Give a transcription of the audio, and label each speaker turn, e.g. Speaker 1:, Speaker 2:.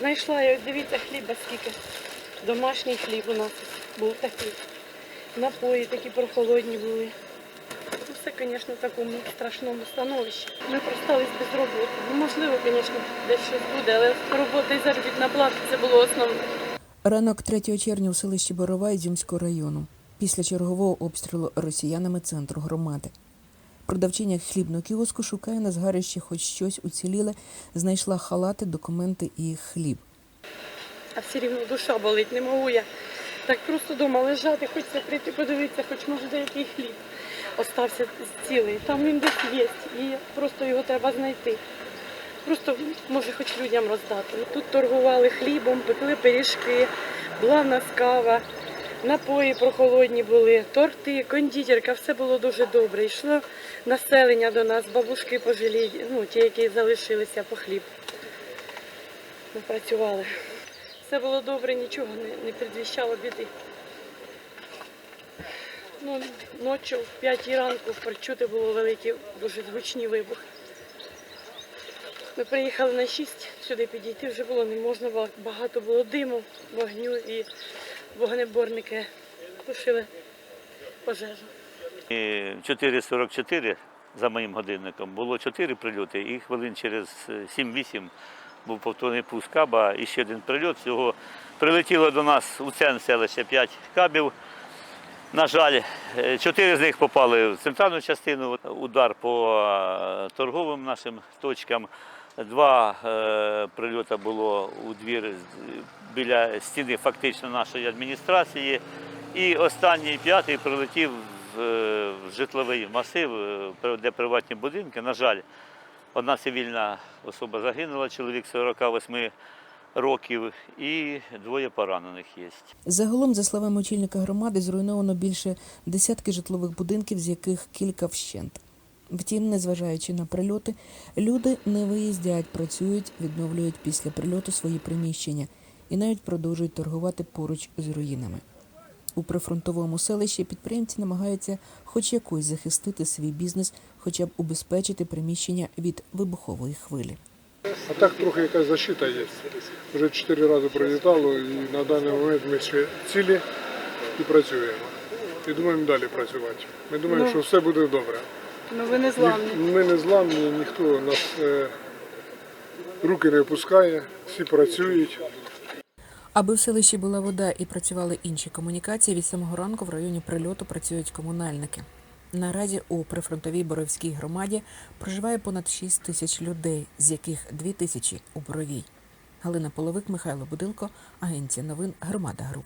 Speaker 1: Знайшла я, дивіться, хліба скільки. Домашній хліб у нас був такий. Напої такі прохолодні були. Ну, Все, звісно, в такому страшному становищі. Ми простались без роботи. Ну, можливо, звісно, десь щось буде, але робота і заробітна плата це було основне.
Speaker 2: Ранок 3 червня у селищі Борова Ізюмського району. Після чергового обстрілу росіянами центру громади. Продавчиня хлібного кіоску шукає на згарищі хоч щось уціліле, знайшла халати, документи і хліб.
Speaker 1: А все рівно душа болить, не можу я. Так просто вдома лежати, хочеться прийти подивитися, хоч може деякий хліб остався цілий. Там він десь є, і просто його треба знайти. Просто може хоч людям роздати. Тут торгували хлібом, пекли пиріжки, була в нас кава, напої прохолодні були, торти, кондитерка, все було дуже добре. Йшло населення до нас, бабушки пожилі, ну ті, які залишилися по хліб. Ми працювали. Все було добре, нічого не, не предвіщало біди. Ну, ночі в 5 ранку прочути було великі, дуже гучні вибухи. Ми приїхали на 6, сюди підійти вже було не можна, багато було диму, вогню і вогнеборники тушили пожежу.
Speaker 3: 4.44 за моїм годинником було 4 прильоти, і хвилин через е, 7-8 був повторний пуск каба і ще один прильот. Всього прилетіло до нас у центр селища 5 кабів. На жаль, 4 з них попали в центральну частину, удар по е, торговим нашим точкам. Два прильоти було у двір біля стіни фактично нашої адміністрації. І останній п'ятий прилетів в, е, житловий масив, е, де приватні будинки. На жаль, одна цивільна особа загинула, чоловік 48 років, і двоє поранених є.
Speaker 2: Загалом, за словами очільника громади, зруйновано більше десятки житлових будинків, з яких кілька вщент. Втім, незважаючи на прильоти, люди не виїздять, працюють, відновлюють після прильоту свої приміщення і навіть продовжують торгувати поруч з руїнами. У прифронтовому селищі підприємці намагаються хоч якось захистити свій бізнес, хоча б убезпечити приміщення від вибухової хвилі.
Speaker 4: А так трохи якась защита є. Вже чотири рази прилітало і на даний момент ми ще цілі і працюємо. І думаємо далі працювати. Ми думаємо,
Speaker 1: Ну.
Speaker 4: що все буде добре.
Speaker 1: Ну ви не зламні.
Speaker 4: Ми не зламні, ніхто нас е, руки не опускає, всі працюють.
Speaker 2: Аби в селищі була вода і працювали інші комунікації, від самого ранку в районі прильоту працюють комунальники. Наразі у прифронтовій Боровській громаді проживає понад 6 тисяч людей, з яких 2 тисячі у Боровій. Галина Половик, Михайло Будилко, Агенція новин Громада Груп.